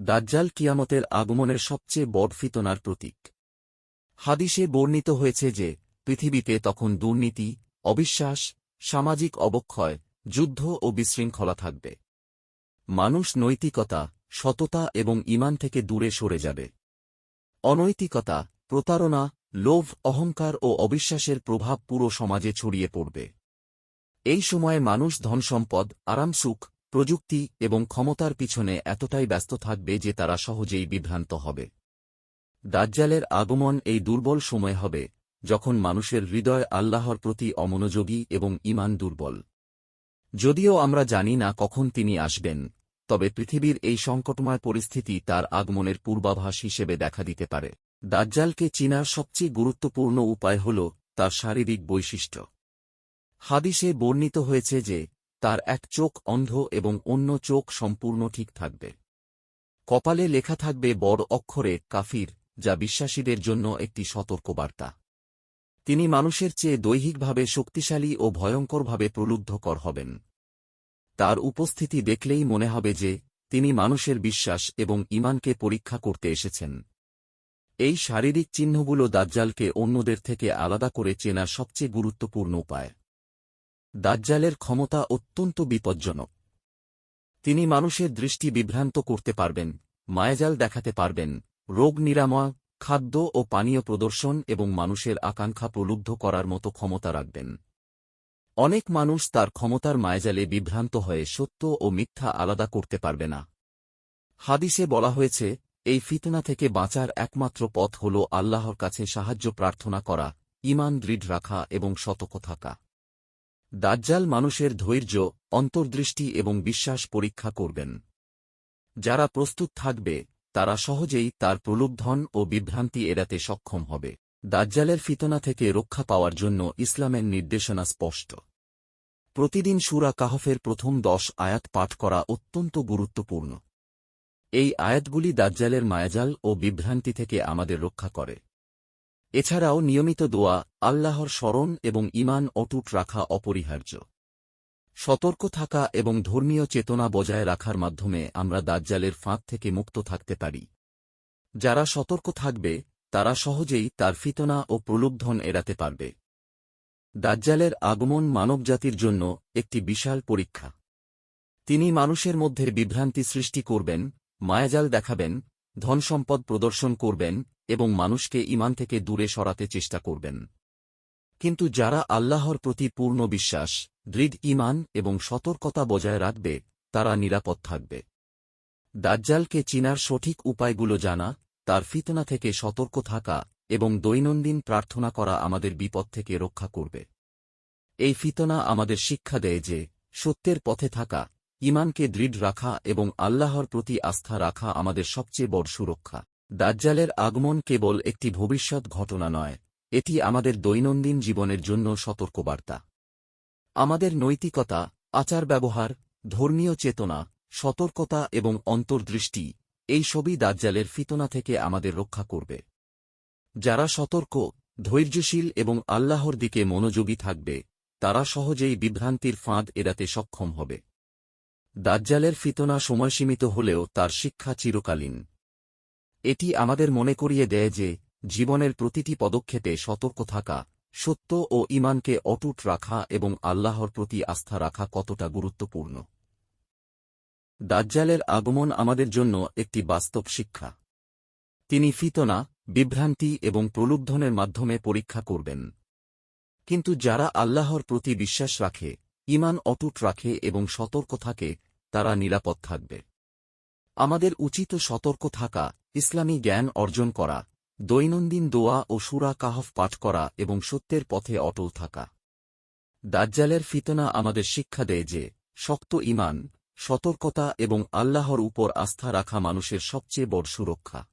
দাজ্জাল কিয়ামতের আগমনের সবচেয়ে বড় ফিতনার প্রতীক। হাদিসে বর্ণিত হয়েছে যে, পৃথিবীতে তখন দুর্নীতি, অবিশ্বাস, সামাজিক অবক্ষয়, যুদ্ধ ও বিশৃঙ্খলা থাকবে। মানুষ নৈতিকতা, সততা এবং ইমান থেকে দূরে সরে যাবে। অনৈতিকতা, প্রতারণা, লোভ, অহংকার ও অবিশ্বাসের প্রভাব পুরো সমাজে ছড়িয়ে পড়বে। এই সময়ে মানুষ ধনসম্পদ আরামসুখ প্রযুক্তি এবং ক্ষমতার পিছনে এতটাই ব্যস্ত থাকবে যে তারা সহজেই বিভ্রান্ত হবে। দাজ্জালের আগমন এই দুর্বল সময় হবে, যখন মানুষের হৃদয় আল্লাহর প্রতি অমনোযোগী এবং ইমান দুর্বল। যদিও আমরা জানি না কখন তিনি আসবেন, তবে পৃথিবীর এই সংকটময় পরিস্থিতি তার আগমনের পূর্বাভাস হিসেবে দেখা দিতে পারে। দাজ্জালকে চিনার সবচেয়ে গুরুত্বপূর্ণ উপায় হল তার শারীরিক বৈশিষ্ট্য। হাদিসে বর্ণিত হয়েছে যে তার এক চোখ অন্ধ এবং অন্য চোখ সম্পূর্ণ ঠিক থাকবে। কপালে লেখা থাকবে বড় অক্ষরে কাফির, যা বিশ্বাসীদের জন্য একটি সতর্কবার্তা। তিনি মানুষের চেয়ে দৈহিকভাবে শক্তিশালী ও ভয়ঙ্করভাবে প্রলুব্ধকর হবেন। তার উপস্থিতি দেখলেই মনে হবে যে, তিনি মানুষের বিশ্বাস এবং ইমানকে পরীক্ষা করতে এসেছেন। এই শারীরিক চিহ্নগুলো দাজ্জালকে অন্যদের থেকে আলাদা করে চেনা সবচেয়ে গুরুত্বপূর্ণ উপায়। দাজ্জালের ক্ষমতা অত্যন্ত বিপজ্জনক। তিনি মানুষের দৃষ্টি বিভ্রান্ত করতে পারবেন, মায়াজাল দেখাতে পারবেন, রোগ নিরাময়, খাদ্য ও পানীয় প্রদর্শন এবং মানুষের আকাঙ্ক্ষা প্রলুব্ধ করার মতো ক্ষমতা রাখবেন। অনেক মানুষ তার ক্ষমতার মায়াজালে বিভ্রান্ত হয়ে সত্য ও মিথ্যা আলাদা করতে পারবে না। হাদিসে বলা হয়েছে, এই ফিতনা থেকে বাঁচার একমাত্র পথ হল আল্লাহর কাছে সাহায্য প্রার্থনা করা ইমান দৃঢ় রাখা এবং সতর্ক থাকা। দাজ্জাল মানুষের ধৈর্য, অন্তর্দৃষ্টি এবং বিশ্বাস পরীক্ষা করবেন। যারা প্রস্তুত থাকবে, তারা সহজেই তার প্রলুব্ধন ও বিভ্রান্তি এড়াতে সক্ষম হবে। দাজ্জালের ফিতনা থেকে রক্ষা পাওয়ার জন্য ইসলামের নির্দেশনা স্পষ্ট। প্রতিদিন সুরা কাহফের প্রথম দশ আয়াত পাঠ করা অত্যন্ত গুরুত্বপূর্ণ। এই আয়াতগুলি দাজ্জালের মায়াজাল ও বিভ্রান্তি থেকে আমাদের রক্ষা করে। এছাড়াও নিয়মিত দোয়া, আল্লাহর স্মরণ এবং ইমান অটুট রাখা অপরিহার্য। সতর্ক থাকা এবং ধর্মীয় চেতনা বজায় রাখার মাধ্যমে আমরা দাজ্জালের ফাঁক থেকে মুক্ত থাকতে পারি। যারা সতর্ক থাকবে, তারা সহজেই তার ফিতনা ও প্রলুব্ধন এড়াতে পারবে। দাজ্জালের আগমন মানবজাতির জন্য একটি বিশাল পরীক্ষা। তিনি মানুষের মধ্যে বিভ্রান্তি সৃষ্টি করবেন, মায়াজাল দেখাবেন, ধনসম্পদ প্রদর্শন করবেন এবং মানুষকে ইমান থেকে দূরে সরাতে চেষ্টা করবেন। কিন্তু যারা আল্লাহর প্রতি পূর্ণ বিশ্বাস, দৃঢ় ইমান এবং সতর্কতা বজায় রাখবে, তারা নিরাপদ থাকবে। দাজ্জালকে চিনার সঠিক উপায়গুলো জানা, তার ফিতনা থেকে সতর্ক থাকা এবং দৈনন্দিন প্রার্থনা করা আমাদের বিপদ থেকে রক্ষা করবে। এই ফিতনা আমাদের শিক্ষা দেয় যে, সত্যের পথে থাকা ইমানকে দৃঢ় রাখা এবং আল্লাহর প্রতি আস্থা রাখা আমাদের সবচেয়ে বড় সুরক্ষা। দাজ্জালের আগমন কেবল একটি ভবিষ্যৎ ঘটনা নয়, এটি আমাদের দৈনন্দিন জীবনের জন্য সতর্কবার্তা। আমাদের নৈতিকতা আচার ব্যবহার ধর্মীয় চেতনা, সতর্কতা এবং অন্তর্দৃষ্টি, এই সবই দাজ্জালের ফিতনা থেকে আমাদের রক্ষা করবে। যারা সতর্ক, ধৈর্যশীল এবং আল্লাহর দিকে মনোযোগী থাকবে, তারা সহজেই বিভ্রান্তির ফাঁদ এড়াতে সক্ষম হবে। দাজ্জালের ফিতনা সময়সীমিত হলেও তার শিক্ষা চিরকালীন। এটি আমাদের মনে করিয়ে দেয় যে, জীবনের প্রতিটি পদক্ষেপে সতর্ক থাকা, সত্য ও ইমানকে অটুট রাখা এবং আল্লাহর প্রতি আস্থা রাখা কতটা গুরুত্বপূর্ণ। দাজ্জালের আগমন আমাদের জন্য একটি বাস্তব শিক্ষা। তিনি ফিতনা, বিভ্রান্তি এবং প্রলুব্ধনের মাধ্যমে পরীক্ষা করবেন। কিন্তু যারা আল্লাহর প্রতি বিশ্বাস রাখে ইমান অটুট রাখে এবং সতর্ক থাকে, তারা নিরাপদ থাকবে। আমাদের উচিত সতর্ক থাকা, ইসলামী জ্ঞান অর্জন করা, দৈনন্দিন দোয়া ও সুরা কাহফ পাঠ করা এবং সত্যের পথে অটল থাকা। দাজ্জালের ফিতনা আমাদের শিক্ষা দেয় যে, শক্ত ইমান সতর্কতা এবং আল্লাহর উপর আস্থা রাখা মানুষের সবচেয়ে বড় সুরক্ষা।